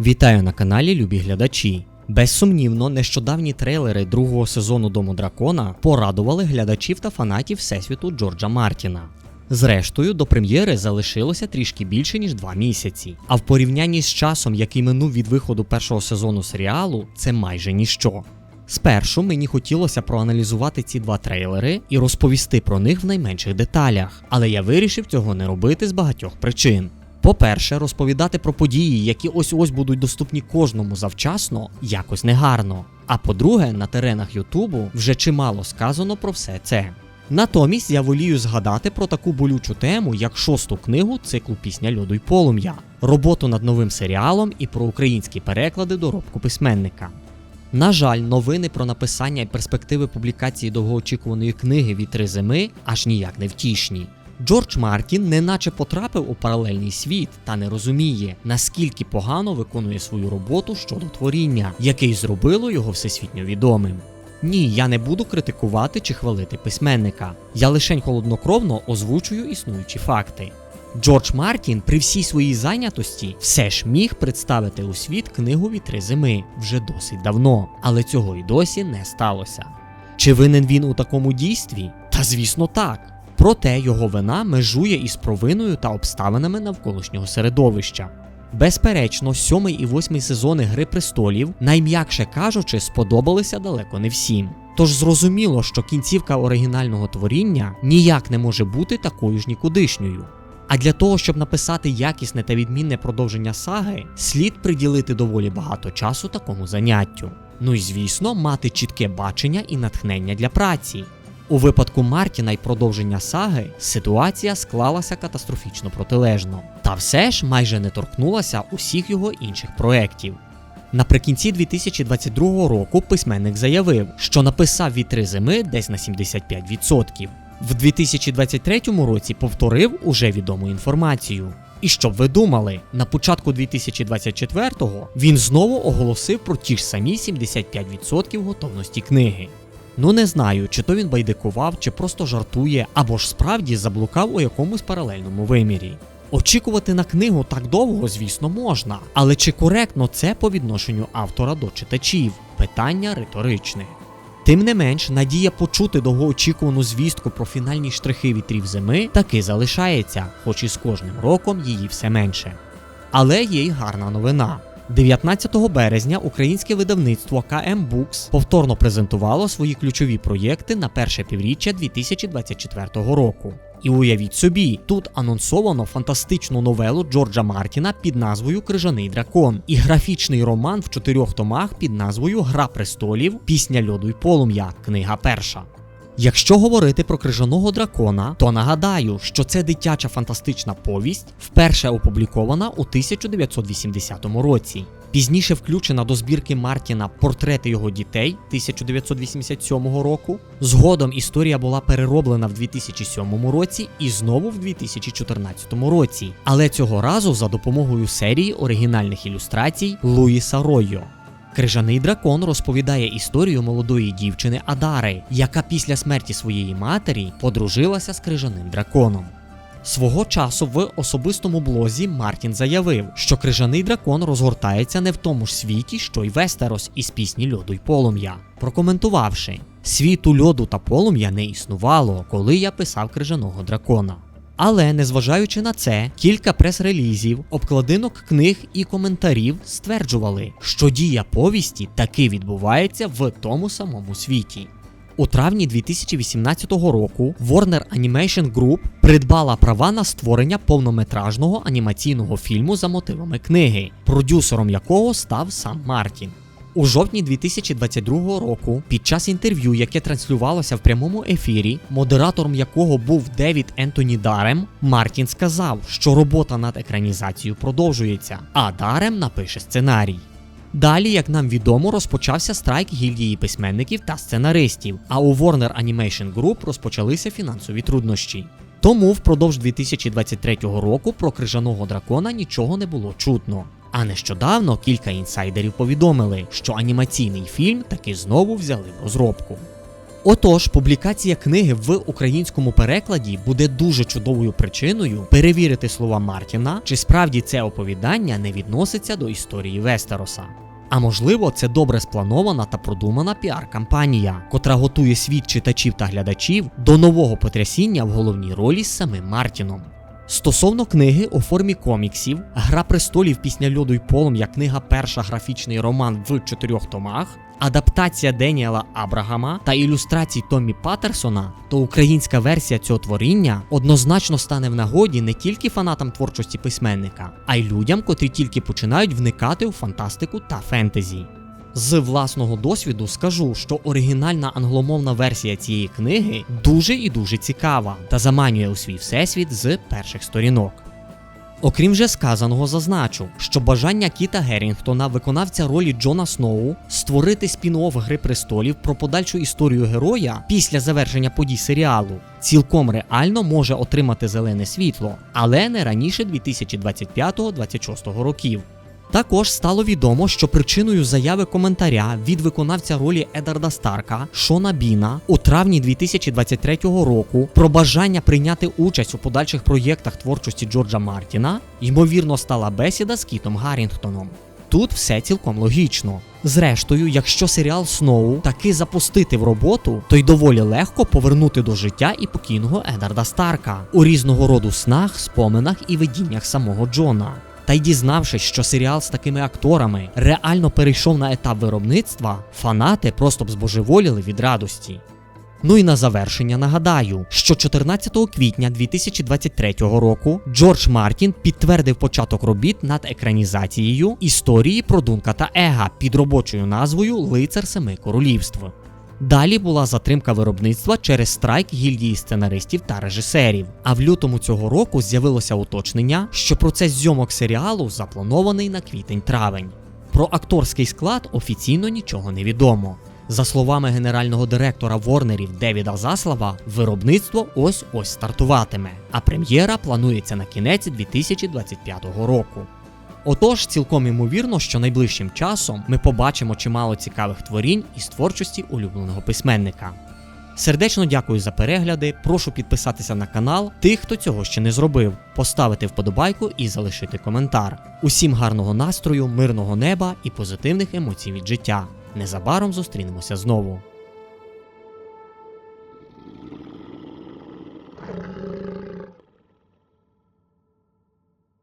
Вітаю на каналі Любі глядачі. Безсумнівно, нещодавні трейлери другого сезону Дому Дракона порадували глядачів та фанатів Всесвіту Джорджа Мартіна. Зрештою, до прем'єри залишилося трішки більше ніж два місяці. А в порівнянні з часом, який минув від виходу першого сезону серіалу, це майже ніщо. Спершу мені хотілося проаналізувати ці два трейлери і розповісти про них в найменших деталях, але я вирішив цього не робити з багатьох причин. По-перше, розповідати про події, які ось ось будуть доступні кожному завчасно, якось негарно. А по-друге, на теренах Ютубу вже чимало сказано про все це. Натомість я волію згадати про таку болючу тему, як шосту книгу циклу Пісня льоду й полум'я, роботу над новим серіалом і про українські переклади доробку письменника. На жаль, новини про написання і перспективи публікації довгоочікуваної книги Вітри зими аж ніяк не втішні. Джордж Мартін неначе потрапив у паралельний світ та не розуміє, наскільки погано виконує свою роботу щодо творіння, яке й зробило його всесвітньо відомим. Ні, я не буду критикувати чи хвалити письменника. Я лишень холоднокровно озвучую існуючі факти. Джордж Мартін при всій своїй зайнятості все ж міг представити у світ книгу Вітри зими вже досить давно, але цього й досі не сталося. Чи винен він у такому дійстві? Та звісно так. Проте його вина межує із провиною та обставинами навколишнього середовища. Безперечно, сьомий і восьмий сезони Гри престолів, найм'якше кажучи, сподобалися далеко не всім. Тож зрозуміло, що кінцівка оригінального творіння ніяк не може бути такою ж нікудишньою. А для того, щоб написати якісне та відмінне продовження саги, слід приділити доволі багато часу такому заняттю. Ну і звісно, мати чітке бачення і натхнення для праці. У випадку Мартіна й продовження саги ситуація склалася катастрофічно протилежно, та все ж майже не торкнулася усіх його інших проєктів. Наприкінці 2022 року письменник заявив, що написав вітри зими десь на 75%. В 2023 році повторив уже відому інформацію. І щоб ви думали, на початку 2024-го він знову оголосив про ті ж самі 75% готовності книги. Ну не знаю, чи то він байдикував, чи просто жартує, або ж справді заблукав у якомусь паралельному вимірі. Очікувати на книгу так довго, звісно, можна, але чи коректно це по відношенню автора до читачів? Питання риторичне. Тим не менш, надія почути довгоочікувану звістку про фінальні штрихи вітрів зими таки залишається, хоч і з кожним роком її все менше. Але є й гарна новина. 19 березня українське видавництво KM Books повторно презентувало свої ключові проєкти на перше півріччя 2024 року. І уявіть собі, тут анонсовано фантастичну новелу Джорджа Мартіна під назвою Крижаний дракон і графічний роман в чотирьох томах під назвою Гра престолів, Пісня льоду й полум'я, книга перша. Якщо говорити про крижаного дракона, то нагадаю, що це дитяча фантастична повість, вперше опублікована у 1980 році. Пізніше включена до збірки Мартіна Портрети його дітей 1987 року. Згодом історія була перероблена в 2007 році і знову в 2014 році, але цього разу за допомогою серії оригінальних ілюстрацій Луїса Ройо. Крижаний дракон розповідає історію молодої дівчини Адари, яка після смерті своєї матері подружилася з крижаним драконом. Свого часу в особистому блозі Мартін заявив, що крижаний дракон розгортається не в тому ж світі, що й Вестерос із пісні льоду й полум'я, прокоментувавши: світу льоду та полум'я не існувало, коли я писав крижаного дракона. Але незважаючи на це, кілька прес-релізів, обкладинок книг і коментарів стверджували, що дія повісті таки відбувається в тому самому світі. У травні 2018 року Warner Animation Group придбала права на створення повнометражного анімаційного фільму за мотивами книги, продюсером якого став сам Мартін. У жовтні 2022 року, під час інтерв'ю, яке транслювалося в прямому ефірі, модератором якого був Девід Ентоні Дарем, Мартін сказав, що робота над екранізацією продовжується, а Дарем напише сценарій. Далі, як нам відомо, розпочався страйк гільдії письменників та сценаристів, а у Warner Animation Group розпочалися фінансові труднощі. Тому впродовж 2023 року про крижаного дракона нічого не було чутно. А нещодавно кілька інсайдерів повідомили, що анімаційний фільм таки знову взяли в розробку. Отож, публікація книги в українському перекладі буде дуже чудовою причиною перевірити слова Мартіна, чи справді це оповідання не відноситься до історії Вестероса. А можливо, це добре спланована та продумана піар-кампанія, котра готує світ читачів та глядачів до нового потрясіння в головній ролі з самим Мартіном. Стосовно книги у формі коміксів, Гра престолів пісня льоду й полум'я, книга перша графічний роман в чотирьох томах, адаптація Деніела Абрагама та ілюстрацій Томмі Паттерсона, то українська версія цього творіння однозначно стане в нагоді не тільки фанатам творчості письменника, а й людям, котрі тільки починають вникати у фантастику та фентезі. З власного досвіду скажу, що оригінальна англомовна версія цієї книги дуже і дуже цікава та заманює у свій всесвіт з перших сторінок. Окрім вже сказаного, зазначу, що бажання Кіта Геррінгтона, виконавця ролі Джона Сноу, створити спін-офф Гри престолів про подальшу історію героя після завершення подій серіалу цілком реально може отримати зелене світло, але не раніше 2025-26 років. Також стало відомо, що причиною заяви коментаря від виконавця ролі Едарда Старка Шона Біна у травні 2023 року про бажання прийняти участь у подальших проєктах творчості Джорджа Мартіна, ймовірно, стала бесіда з Кітом Гаррінгтоном. Тут все цілком логічно. Зрештою, якщо серіал Сноу таки запустити в роботу, то й доволі легко повернути до життя і покійного Едарда Старка у різного роду снах, споминах і видіннях самого Джона. Та й дізнавшись, що серіал з такими акторами реально перейшов на етап виробництва, фанати просто б збожеволіли від радості. Ну і на завершення нагадаю, що 14 квітня 2023 року Джордж Мартін підтвердив початок робіт над екранізацією історії про Дунка та Ега під робочою назвою Лицар Семи Королівств. Далі була затримка виробництва через страйк гільдії сценаристів та режисерів. А в лютому цього року з'явилося уточнення, що процес зйомок серіалу запланований на квітень-травень. Про акторський склад офіційно нічого не відомо. За словами генерального директора Ворнерів Девіда Заслава, виробництво ось ось стартуватиме, а прем'єра планується на кінець 2025 року. Отож, цілком імовірно, що найближчим часом ми побачимо чимало цікавих творінь із творчості улюбленого письменника. Сердечно дякую за перегляди. Прошу підписатися на канал тих, хто цього ще не зробив, поставити вподобайку і залишити коментар. Усім гарного настрою, мирного неба і позитивних емоцій від життя. Незабаром зустрінемося знову.